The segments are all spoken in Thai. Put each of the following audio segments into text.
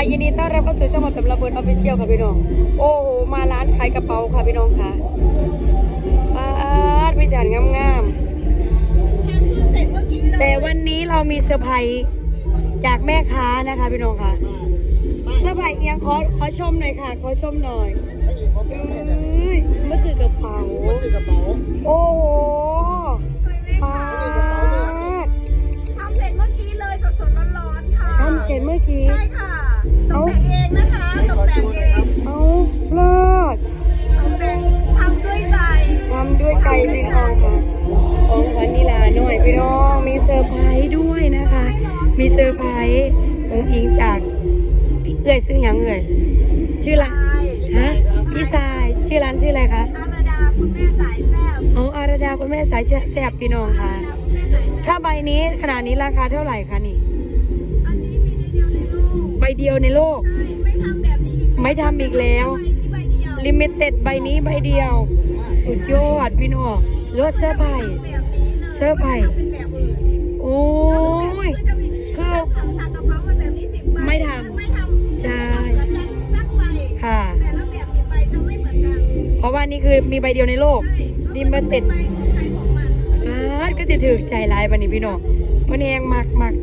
ค่ะยินดีต้อนรับเข้าสู่ช่องมาเป็นระเบิดออฟฟิเชียลค่ะพี่น้อง โอ้โห มาร้านขายกระเป๋าค่ะพี่น้องค่ะป้าดพิจารณ์งามๆแต่วันนี้เรามีเซอร์ไพรส์จากแม่ค้านะคะพี่น้องค่ะเซอร์ไพรส์เอียงขอขอชมหน่อยค่ะ ขอชมหน่อยเอ้ยมาซื้อกระเป๋ามาซื้อกระเป๋า โอ้โหป้าดทำเสร็จเมื่อกี้เลยสดๆร้อนๆค่ะทำเสร็จเมื่อกี้ ใช่ค่ะ อ้ยซื้อหยังเอ่ยชื่อร้านฮะพี่สายชื่อร้านชื่ออะไรคะอาราดาคุณแม่สายแซ่บอ๋ออารดาคุณแม่สายแสบพี่น้องค่ะอาราดาคุณแม่สายแซ่บถ้าใบนี้ขนาดนี้ราคาเท่าไหร่คะนี่ อันนี้มีในเดียวในโลกใบเดียวในโลกใช่ไม่ทำแบบนี้อีกไม่ทำอีกแล้วใบนี้ใบเดียวลิมิเต็ดใบนี้ใบเดียว สุดยอดพี่น้องรถเสื้อร์ไผ่แบบนี้เลยเสื้อไผ่ไม่ทำเป็นแบบอื่นโอ้ยจะมีคือสั่งสั่งกระเป๋ามาแบบนี้สิบใบไม่ทำไม่ทำใช่เหมือนกันสักใบค่ะ แต่ละแบบสิบใบจะไม่เหมือนกันเพราะว่านี่คือมีใบเดียวในโลกใช่ลิมิเต็ดใบของใครของมันอาดก็จะถือใจหลายบันนี้พี่น้องวันนี้เองมักมัก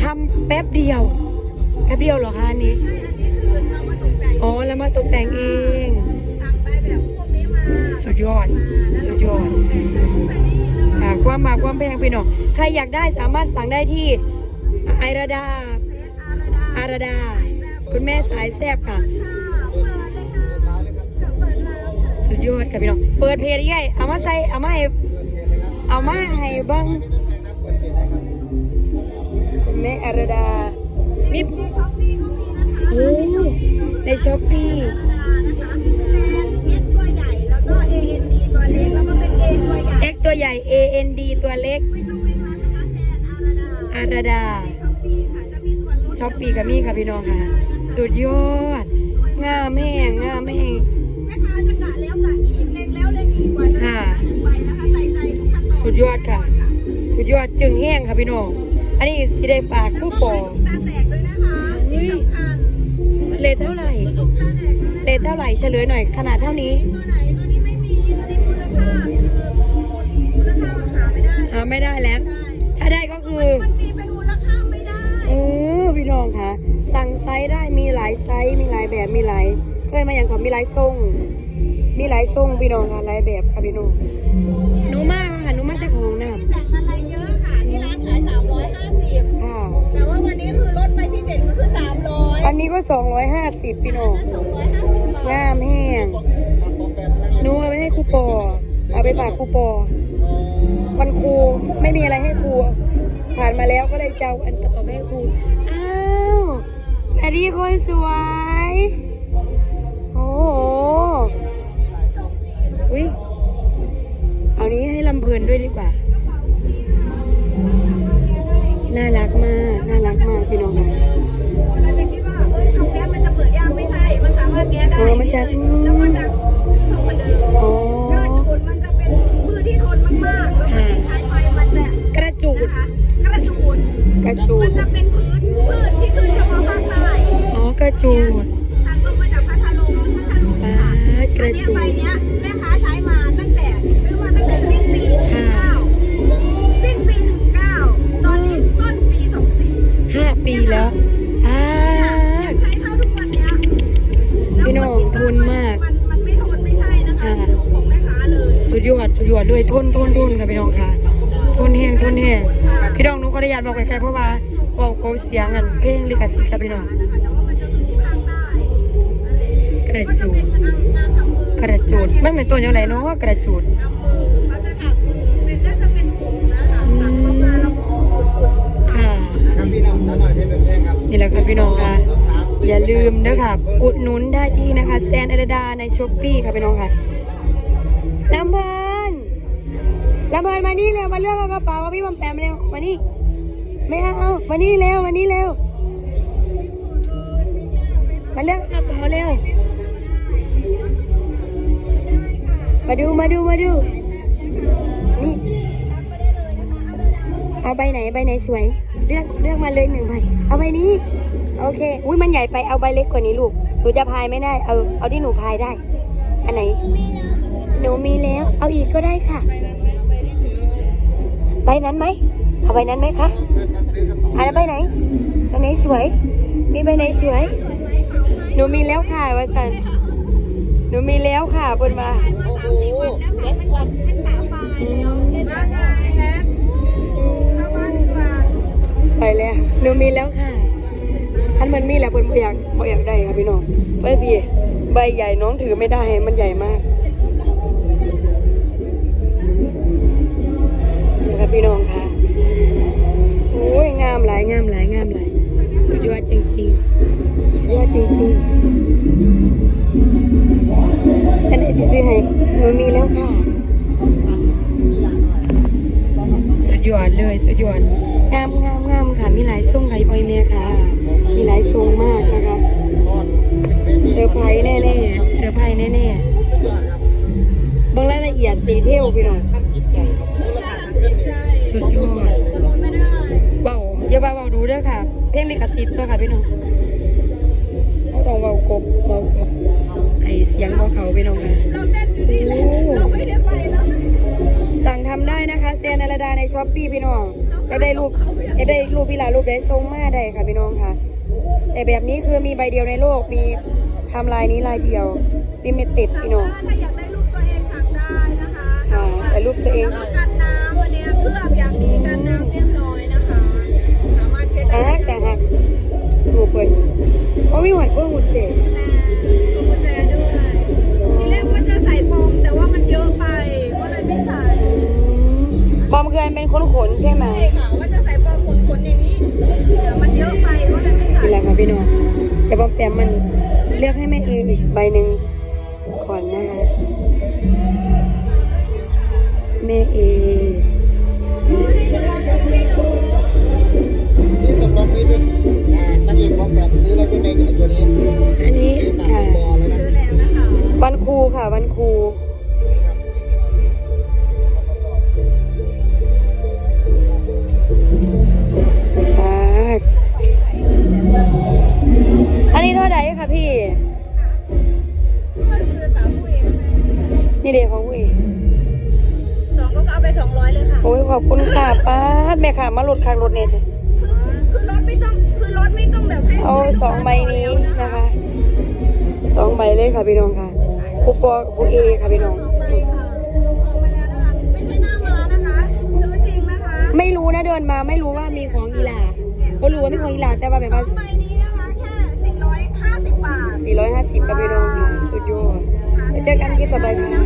ทำแป๊บเดียว แป๊บเดียวเหรอคะอันนี้ ใช่ อันนี้คือเรามาตกแต่งอ๋อแล้วมาตกแต่งเองสั่งไปแบบพวกนี้มาสุดยอด สุดยอดแต่งใส่นู่นใส่นี่แล้วก็ค่ะความมาความแพงพี่น้อง ใครอยากได้สามารถสั่งได้ที่ไอราดาเฟซอาราดาอาราดา คุณแม่สายแซบค่ะค่ะเปิดเลยค่ะเปิดแล้วสุดยอดค่ะพี่น้อง เปิดเพจใหญ่เอามาใส่เอามาให้เอามาให้เบิ้งคุณแม่อาราดาในมีในช้อปปี้ก็มีนะคะโอ้ในช้อปปี้ก็คือใน Shopee อาราดานะคะแฟนเอสตัวใหญ่แล้วก็ A N D ตัวเล็กแล้วก็เป็นเอตัวใหญ่ X ตัวใหญ่ A N D ตัวเล็ก ไม่ต้องเป็นพันนะคะแฟนอาราดาอาราดา ช้อปปี้กับมี่ค่ะพี่น้องค่ะ สุดยอดงามแม่งงามแม่งแม่ค้าจะกะแล้วกะอีกเล็งแล้วเล็งอีกกว่าจะได้ค่ะหนึ่งใบนะคะใส่ใจทุกขั้นตอนสุดยอดค่ะ สุดยอดจึงแห้งค่ะพี่น้อง อันนี้สิได้ฝากแล้วคู่ก็ปอตาแตกด้วยนะคะที่สำคัญเลทเท่าไหร่ตาแตกด้วยนะเลทเท่าไหร่เฉลยหน่อยขนาดเท่านี้ตัวไหนตัวนี้ไม่มีตัวนี้มูลค่าคือมูลค่าหาไม่ได้หาไม่ได้แล้วได้ถ้าได้ก็คือมันตีเป็นมู น้องค่ะ สั่งไซส์ได้มีหลายไซส์มีหลายแบบมีหลายเกินมาอย่างของมีหลายทรง มีหลายทรงพี่น้องค่ะหลายแบบค่ะพี่น้องหนูมากค่ะหนูมาจากของน้ไม่แต่งอะไรเยอะค่ะที่ร้านขาย350ำค่ะแต่ว่าวันนี้คือลดไปพิเศษก็คือ300อันนี้ก็250พี่น้อง250บาทงามแห้งหนูเอาไปให้ครูปอเอาไปฝากครูปอวันครูไม่มีอะไรให้ครูผ่านมาแล้วก็เลยจะเอาอันกระเป๋าไปให้ครูอ้าว อันนี้คนสวย โอ้โหอุ้ยเอานี้ให้ลำเพลินด้วยดีกว่า น่ารักมาก น่ารักมากพี่น้องค่ะเราจะคิดว่าเอ้ยตรงนี้มันจะเปิดยากไม่ใช่ มันสามารถแก้ได้เออมันจะแล้วก็จะส่งเหมือนเดิมอ๋อกระจูดมันจะเป็นมือที่ทนมากๆ แล้วก็ยิ่งใช้ไปมันจะกระจูดนะคะกระจูดกระจูมัดนจะเป็นพืชพืช จูดสั่งตรงมาจากพัทลุงพัทลุงค่ะอ่ากอัระนเนี้ยจูดใบเนี้ยแม่ค้าใช้มาตั้งแต่ซื้อมาตั้งแต่สิ้นปีหนึ่งเก้าสิ้นปีหนึ่งเก้าตอนนี้ต้นปีสองสี่ห้าปีแล้วอ่ายังใช้เท่าทุกวันเนี้ยแล้วพี่น้องทนมากมันมันไม่ทนไม่ใช่นะคะอ่าที่รู้ของแม่ค้าเลยสุดยอดสุดยอดเลยทนทนทนค่ะพี่น้องค่ะทนแห้งทนแห้งพี่น้องหนุขออนุญาตบอกไกลๆเพราะว่าบอกเขาเสียงอันเพลงลิขสิทธิ์ค่ะพี่น้อง ระก็จะจูเป็ดนงานทำมือกระจูดมันเป็นตัวอย่างไรเนาะกระจูดทำมือเขาจะถักมือเป็นน่าจะเป็นกลุ่มนะคะถักเข้ามาแล้วก็อุดอุดค่ะครับพี่น้องสาวหน่อยเพชรเป็นแพงครับนี่แหละค่ะพี่น้องค่ะ อย่าลืมนะคะอุดหนุนได้ที่นะคะแซนเอเดดาในช้อปปี้ค่ะพี่น้องค่ะลำเพลินลำเพลินมานี่เร็วมาเลือกเอากระเป๋ากับพี่บอมแปมเร็วมานี่ไม่เอาเอามานี่เร็วมานี่เร็วมาเลือกกระเป๋าเร็ว มาดูมาดูมาดู นี่ เอาใบไหนใบไหนสวย เลือกเลือกมาเลยหนึ่งใบ เอาใบนี้ โอเค อุ้ยมันใหญ่ไป เอาใบเล็กกว่านี้ลูก หนูจะพายไม่ได้ เอา เอาที่หนูพายได้ อันไหน หนูมีแล้ว เอาอีกก็ได้ค่ะ ใบนั้นไหม เอาใบนั้นไหมคะอันนั้นใบไหน ใบไหนสวย มีใบไหนสวย หนูมีแล้วค่ะวาสันหนูมี แล้วค่ะบนมาขายมาสามสี่วันแล้วค่ะมันมันตาปลายแล้วเล่นว่าไงแล้วเข้าบ้านดีกว่าไปแล้วหนูมีแล้วค่ะท่านมันมีแล้วเพิ่นบ่อยากบ่อยากได้ค่ะพี่น้องเมื่อพี่ใบใหญ่น้องถือไม่ได้มันใหญ่มากนะครับพี่น้องค่ะโอ้ยงามหลายงามหลายงามหลายสุดยอดจริงๆสุดยอดจริงๆอันไหน สิซื้อให้หนูมีแล้วค่ะ สุดยอดเลยสุดยอดงามงามงามค่ะ มีหลายทรงไข่ปอยเมียค่ะ มีหลายทรงมากนะคะทอดเป็นเวทีเซอร์ไพรส์แน่ๆเซอร์ไพรส์แน่สุดยอดครับๆเบางรายละเอียดดีเทลพี่น้องท่านจิตใจครับมูลค่าทางเงินเนี่ยสุดยอดประมูลไม่ได้เบาอย่าเบาเบาดูเด้อค่ะ เพลงลิขสิทธิ์ตัวค่ะพี่น้องเขาต้องเบากบเบากบไอเสียงเบาเขาพี่น้องค่ะเรา นะคะเซนนาราดาในช้อปปี้พี่น้องจะได้รูปจะได้รูปพี่หลารูปได้ทรงมาได้ค่ะพี่น้องค่ะ แต่แบบนี้คือมีใบเดียวในโลกมีทำลายนี้ลายเดียวลิมิเต็ดสั่งพี่น้องได้ถ้าอยากได้รูปตัวเองสั่งได้นะคะค่ะแต่รูปตัวเองแล้วก็กันน้ำวันนี้เคลือบอย่างดีกันน้ำเรียบร้อยนะคะ สามารถเช็ดแต่ได้ฮักแต่ฮักรูปเปิดโอ้มีหวัดเพิ่งหุ่นเจ๋แม่กุญแจด้วย บอมแปมมันเลือกให้แม่เออีกใบหนึ่งก่อนนะคะแม่เอนี่ตกลงนี่เป็นอ่านางเอกบอกแบบซื้อแล้วใช่ไหมเนี่ยตัวนี้ อันนี้ซื้อฝากค่ะคุณบอแล้วนะซื้อแล้วนะคะวันครูค่ะวันครู นี่เด็กของผู้เองสองก็เอาไปสองร้อยเลยค่ะโอ้ยขอบคุณค่ะป้าดแม่ค่ะมาลดคางรถเนี่ยเถอะคือรถไม่ต้องคือรถไม่ต้องแบบให้เอาสองใบนี้นะคะสองใบเลยค่ะพี่น้องค่ะคูปอกับคูเอค่ะพี่น้องสองใบค่ะออกมาแล้วนะคะ ไม่ใช่หน้าม้านะคะซื้อจริงนะคะไม่รู้นะเดินมาไม่รู้ว่ามีของอีหลาก็รู้ว่ามีของอีหลาแต่ว่าแบบสอว่างใบนี้นะคะแค่สี่ร้อยห้าสิบบาท 450กับพี่น้องอยู่สุดยอดแล้วเจอกันที่ต่อไปค่ะ